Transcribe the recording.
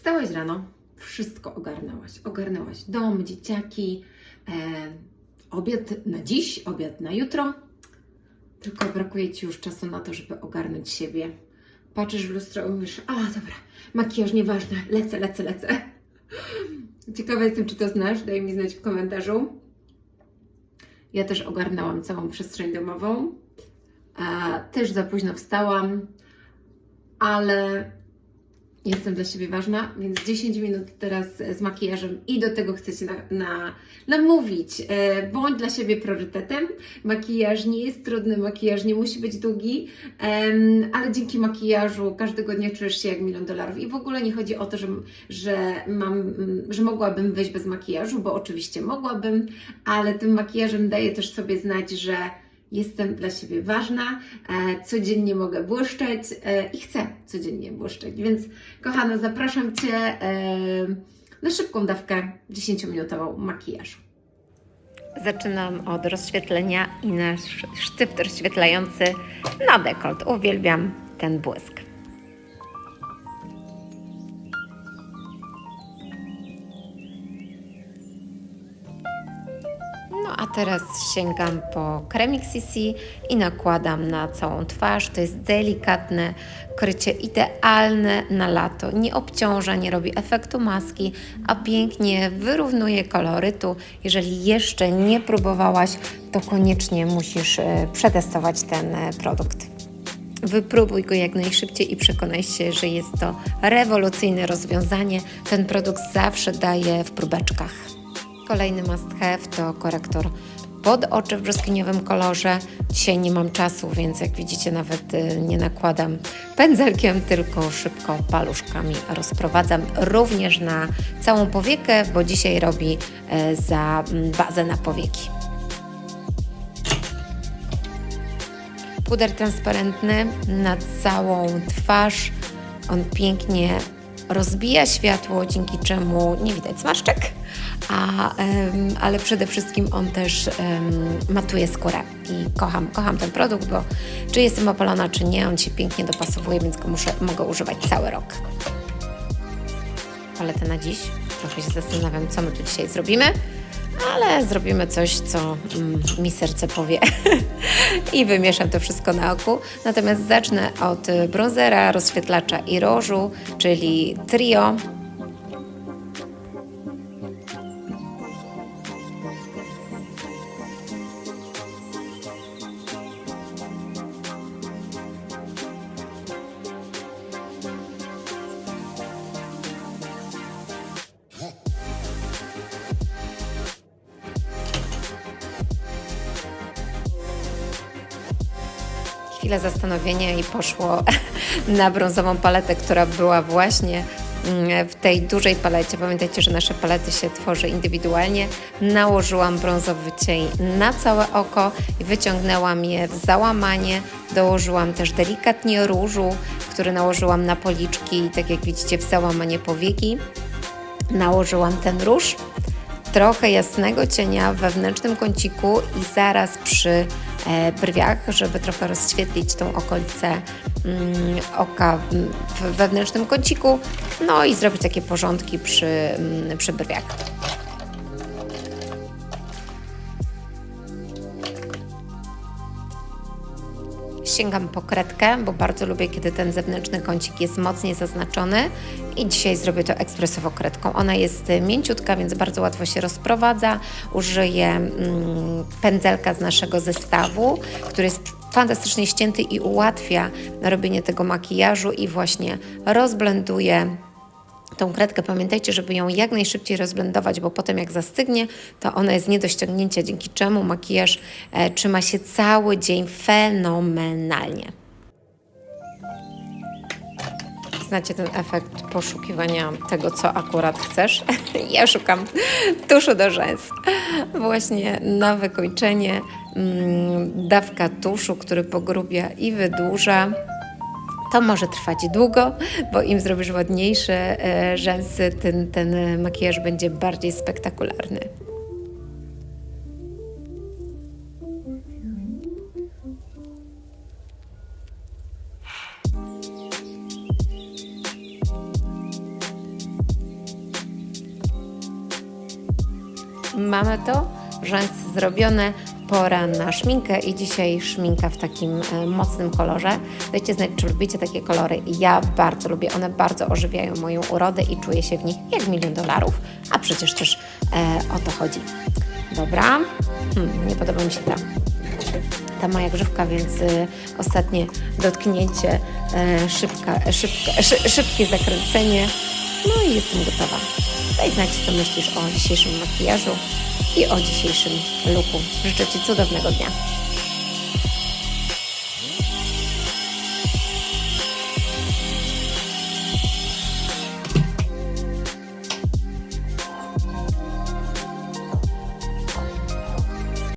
Wstałaś rano, wszystko ogarnęłaś. Ogarnęłaś dom, dzieciaki, e, obiad na dziś, obiad na jutro. Tylko brakuje Ci już czasu na to, żeby ogarnąć siebie. Patrzysz w lustro i mówisz, a dobra, makijaż nieważne, lecę, lecę, lecę. Ciekawa jestem, czy to znasz, daj mi znać w komentarzu. Ja też ogarnęłam całą przestrzeń domową. A, też za późno wstałam, ale jestem dla siebie ważna, więc 10 minut teraz z makijażem i do tego chcę Cię na, na, namówić. E, bądź dla siebie priorytetem. Makijaż nie jest trudny, makijaż nie musi być długi, ale dzięki makijażu każdego dnia czujesz się jak milion dolarów. I w ogóle nie chodzi o to, że, że, mam, że mogłabym wyjść bez makijażu, bo oczywiście mogłabym, ale tym makijażem daję też sobie znać, że Jestem dla siebie ważna, e, codziennie mogę błyszczeć e, i chcę codziennie błyszczeć. Więc, kochana, zapraszam Cię e, na szybką dawkę 10-minutową makijażu. Zaczynam od rozświetlenia i nasz sztyft rozświetlający na dekolt. Uwielbiam ten błysk. Teraz sięgam po kremik CC i nakładam na całą twarz. To jest delikatne krycie, idealne na lato. Nie obciąża, nie robi efektu maski, a pięknie wyrównuje kolorytu. Jeżeli jeszcze nie próbowałaś, to koniecznie musisz e, przetestować ten e, produkt. Wypróbuj go jak najszybciej i przekonaj się, że jest to rewolucyjne rozwiązanie. Ten produkt zawsze daje w próbeczkach. Kolejny must have to korektor pod oczy w brzoskwiniowym kolorze. Dzisiaj nie mam czasu, więc jak widzicie nawet y, nie nakładam pędzelkiem, tylko szybko paluszkami rozprowadzam również na całą powiekę, bo dzisiaj robi e, za mm, bazę na powieki. Puder transparentny na całą twarz. On pięknie rozbija światło, dzięki czemu nie widać zmarszczek, a, ale przede wszystkim on też matuje skórę i kocham, kocham ten produkt, bo czy jestem opalona, czy nie, on się pięknie dopasowuje, więc go muszę, mogę używać cały rok. Paletę na dziś, trochę się zastanawiam, co my tu dzisiaj zrobimy, ale zrobimy coś, co mm, mi serce powie i wymieszam to wszystko na oku. Natomiast zacznę od bronzera, rozświetlacza i rożu, czyli trio. Chwilę zastanowienia i poszło na brązową paletę, która była właśnie mm, w tej dużej palecie. Pamiętajcie, że nasze palety się tworzy indywidualnie. Nałożyłam brązowy cień na całe oko i wyciągnęłam je w załamanie. Dołożyłam też delikatnie różu, który nałożyłam na policzki, tak jak widzicie w załamanie powieki. Nałożyłam ten róż trochę jasnego cienia w wewnętrznym kąciku i zaraz przy brwiach, żeby trochę rozświetlić tą okolicę mm, oka w wewnętrznym kąciku, no i zrobić takie porządki przy, mm, przy brwiach. Sięgam po kredkę, bo bardzo lubię, kiedy ten zewnętrzny kącik jest mocniej zaznaczony i dzisiaj zrobię to ekspresowo kredką. Ona jest y, mięciutka, więc bardzo łatwo się rozprowadza. Użyję mm, pędzelka z naszego zestawu, który jest fantastycznie ścięty i ułatwia robienie tego makijażu i właśnie rozblenduję tą kredkę pamiętajcie, żeby ją jak najszybciej rozblendować, bo potem jak zastygnie, to ona jest nie do ściągnięcia, dzięki czemu makijaż e, trzyma się cały dzień fenomenalnie. Znacie ten efekt poszukiwania tego, co akurat chcesz? ja szukam tuszu do rzęs. Właśnie na wykończenie mm, dawka tuszu, który pogrubia i wydłuża. To może trwać długo, bo im zrobisz ładniejsze e, rzęsy, ten, ten makijaż będzie bardziej spektakularny. Mamy to, rzęsy zrobione, pora na szminkę i dzisiaj szminka w takim e, mocnym kolorze. Dajcie znać, czy lubicie takie kolory. Ja bardzo lubię, one bardzo ożywiają moją urodę i czuję się w nich jak milion dolarów, a przecież też e, o to chodzi. Dobra, hmm, nie podoba mi się ta ta moja grzywka, więc y, ostatnie dotknięcie, y, szybka, szybka, szy, szybkie zakręcenie. No i jestem gotowa. Daj znać, co myślisz o dzisiejszym makijażu i o dzisiejszym looku. Życzę Ci cudownego dnia.